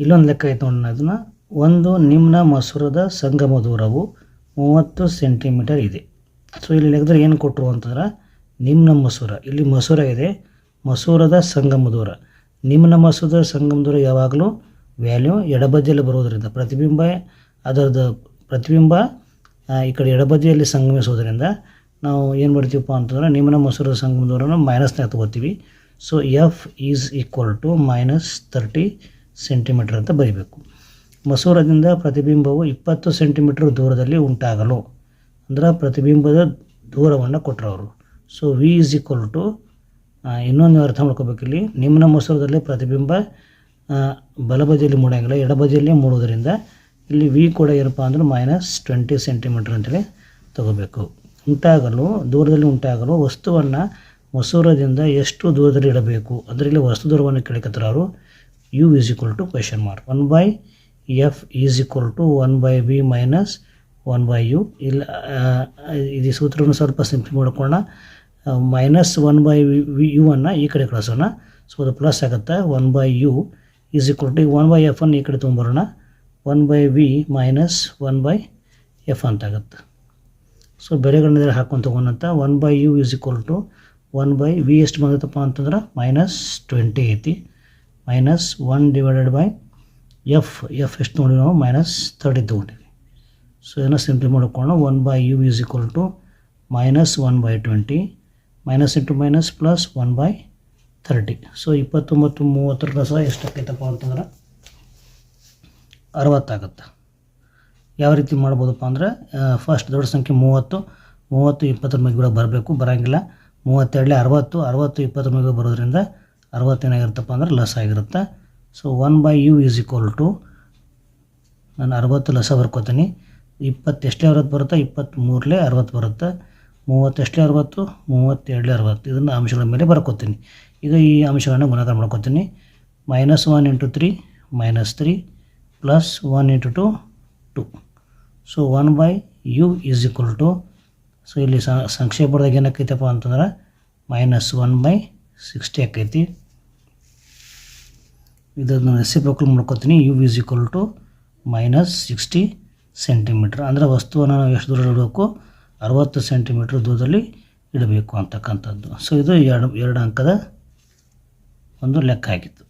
ಇಲ್ಲೊಂದು ಲೆಕ್ಕ ಐತೆ ನೋಡೋಣ ಅದನ್ನು ಒಂದು ನಿಮ್ನ ಮಸೂರದ ಸಂಗಮ ದೂರವು ಮೂವತ್ತು ಸೆಂಟಿಮೀಟರ್ ಇದೆ. ಸೊ ಇಲ್ಲಿ ಲೆಕ್ಕದಲ್ಲಿ ಏನು ಕೊಟ್ಟರು ಅಂತಂದ್ರೆ, ನಿಮ್ನ ಮಸೂರ. ಇಲ್ಲಿ ಮಸೂರ ಇದೆ, ಮಸೂರದ ಸಂಗಮ ದೂರ. ನಿಮ್ನ ಮಸೂರದ ಸಂಗಮ ದೂರ ಯಾವಾಗಲೂ ವ್ಯಾಲ್ಯೂ ಎಡಬದಿಯಲ್ಲಿ ಬರೋದರಿಂದ ಪ್ರತಿಬಿಂಬ ಅದರದ್ದು ಪ್ರತಿಬಿಂಬ ಈ ಕಡೆ ಎಡಬದಿಯಲ್ಲಿ ಸಂಗಮಿಸೋದ್ರಿಂದ ನಾವು ಏನು ಮಾಡ್ತೀವಪ್ಪ ಅಂತಂದ್ರೆ, ನಿಮ್ನ ಮಸೂರದ ಸಂಗಮ ದೂರನ ಮೈನಸ್ನ ತಗೋತೀವಿ. So F is equal to minus thirty centimetre ಅಂತ ಬರೀಬೇಕು. ಮಸೂರದಿಂದ ಪ್ರತಿಬಿಂಬವು ಇಪ್ಪತ್ತು ಸೆಂಟಿಮೀಟರ್ ದೂರದಲ್ಲಿ ಉಂಟಾಗಲು. ಅಂದ್ರೆ ಪ್ರತಿಬಿಂಬದ ದೂರವನ್ನು ಕೊಟ್ಟರು ಅವರು so V is equal to ಇನ್ನೊಂದು ಅರ್ಥ ಮಾಡ್ಕೋಬೇಕಿಲ್ಲಿ ನಿಮ್ನ ಮಸೂರದಲ್ಲಿ ಪ್ರತಿಬಿಂಬ ಬಲಬದಿಯಲ್ಲಿ ಮೂಡಂಗಿಲ್ಲ. ಎಡಬದಿಯಲ್ಲಿ ಮೂಡೋದ್ರಿಂದ ಇಲ್ಲಿ ವಿ ಕೂಡ ಏನಪ್ಪ ಅಂದ್ರೆ ಮೈನಸ್ ಟ್ವೆಂಟಿ ಸೆಂಟಿಮೀಟ್ರ್ ಅಂತೇಳಿ ತಗೋಬೇಕು. ಉಂಟಾಗಲು, ದೂರದಲ್ಲಿ ಉಂಟಾಗಲು ವಸ್ತುವನ್ನು ಮಸೂರದಿಂದ ಎಷ್ಟು ದೂರದಲ್ಲಿ ಇಡಬೇಕು? ಅದರಲ್ಲಿ ಇಲ್ಲಿ ವಸ್ತು ದೂರವನ್ನು ಕೇಳಿಕತ್ತಾರೆ ಅವರು U is equal to question mark one by F is equal to one by v minus one by U ಇಲ್ಲ ಇದು ಸೂತ್ರವನ್ನು ಸ್ವಲ್ಪ ಸಿಂಪ್ಲಿ ಮಾಡ್ಕೊಳ್ಳೋಣ minus one by V U ಅನ್ನು ಈ ಕಡೆ ಕಳಿಸೋಣ ಸೊ ಅದು ಪ್ಲಸ್ ಆಗುತ್ತೆ one by U is equal to one by F ಅನ್ನು ಈ ಕಡೆ ತೊಗೊಂಬರೋಣ one by V minus one by F ಅಂತ ಆಗುತ್ತೆ ಸೊ ಬೆಲೆಗಳನ್ನ ಹಾಕೊಂಡು ತೊಗೊಂಡಂತ one by U is equal to one by V ಎಷ್ಟು ಬಂದೈತಪ್ಪ ಅಂತಂದ್ರೆ ಮೈನಸ್ ಟ್ವೆಂಟಿ ಐತಿ minus one divided by F F ಎಷ್ಟು ನೋಡಿ ನಾವು? ಮೈನಸ್ ತರ್ಟಿ ತೊಗೊಂಡಿವಿ ಸೊ ಏನೋ ಸಿಂಪ್ಲಿ ಮಾಡಿಕೊಂಡು one by U is equal to minus one by twenty minus into minus plus one by thirty so ಇಪ್ಪತ್ತೊಂಬತ್ತು ಮೂವತ್ತರ ಸಹ ಎಷ್ಟಾಕೈತಪ್ಪ ಅಂತಂದ್ರೆ ಅರವತ್ತಾಗತ್ತೆ. ಯಾವ ರೀತಿ ಮಾಡ್ಬೋದಪ್ಪ ಅಂದ್ರೆ ಫಸ್ಟ್ ದೊಡ್ಡ ಸಂಖ್ಯೆ ಮೂವತ್ತು ಮೂವತ್ತು, ಇಪ್ಪತ್ತರ ಮೇಲೆ ಬರಬೇಕು. ಬರೋಂಗಿಲ್ಲ. ಮೂವತ್ತೆರಡಲೇ ಅರವತ್ತು ಅರವತ್ತು, ಇಪ್ಪತ್ತರ ಮೇಲೆ ಬರೋದ್ರಿಂದ ಅರವತ್ತೇನಾಗಿರುತ್ತಪ್ಪ ಅಂದ್ರೆ ಲಸ್ ಆಗಿರುತ್ತೆ. So one by U is equal to ನಾನು ಅರವತ್ತು ಲಸ ಬರ್ಕೋತೀನಿ. ಇಪ್ಪತ್ತೆಷ್ಟೇ ಅರವತ್ತು ಬರುತ್ತೆ ಇಪ್ಪತ್ತ್ಮೂರಲೇ ಅರವತ್ತು ಬರುತ್ತೆ. ಮೂವತ್ತೆಷ್ಟೇ ಅರವತ್ತು ಮೂವತ್ತೆರಡಲೇ ಅರವತ್ತು. ಇದನ್ನು ಅಂಶಗಳ ಮೇಲೆ ಬರ್ಕೋತೀನಿ. ಈಗ ಈ ಅಂಶಗಳನ್ನು ಗುಣಾಕಾರ ಮಾಡ್ಕೋತೀನಿ. Minus one into three minus three plus one into two two so one by U is equal to so ಇಲ್ಲಿ ಸಂಕ್ಷೇಪದಾಗ ಏನಕ್ಕೈತಪ್ಪ ಅಂತಂದ್ರೆ ಮೈನಸ್ ಒನ್ ಬೈ ಸಿಕ್ಸ್ಟಿ ಆಕೈತಿ. ಇದನ್ನು ರೆಸಿಪ್ರೋಕಲ್ ಮಾಡ್ಕೋತೀನಿ. U is equal to minus sixty centimetre ಅಂದರೆ ವಸ್ತುವನ್ನು ನಾವು ಎಷ್ಟು ದೂರ ಇಡಬೇಕು? ಅರವತ್ತು ಸೆಂಟಿಮೀಟ್ರ್ ದೂರದಲ್ಲಿ ಇಡಬೇಕು ಅಂತಕ್ಕಂಥದ್ದು. ಸೊ ಇದು ಎರಡು ಎರಡು ಅಂಕದ ಒಂದು ಲೆಕ್ಕ ಆಗಿತ್ತು.